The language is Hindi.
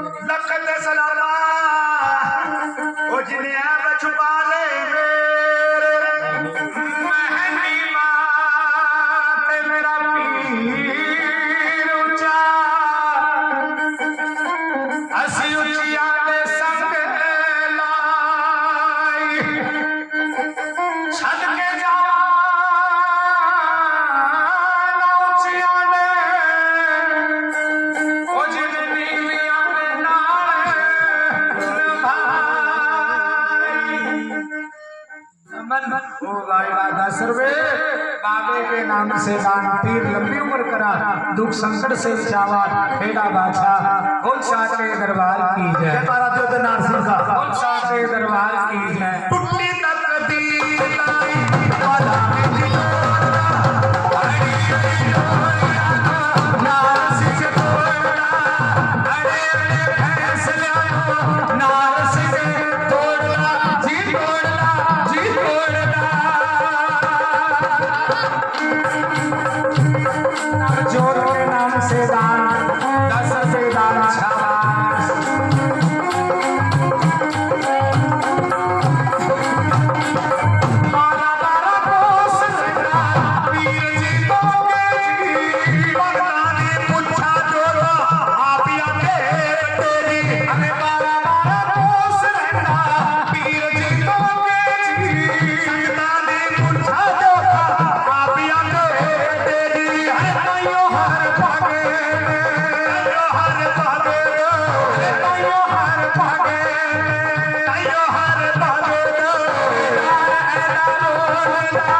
la सर्वे। बाबे के नाम से दान पीर लंबी उम्र करा। दुख संकट से चावा खेड़ा बाछा। बोल शाह के दरबार की जय। तारा जो नाम नारसिंह का बोल शाह के दरबार की जय। टूटी तकदीर लाई। वाला la you.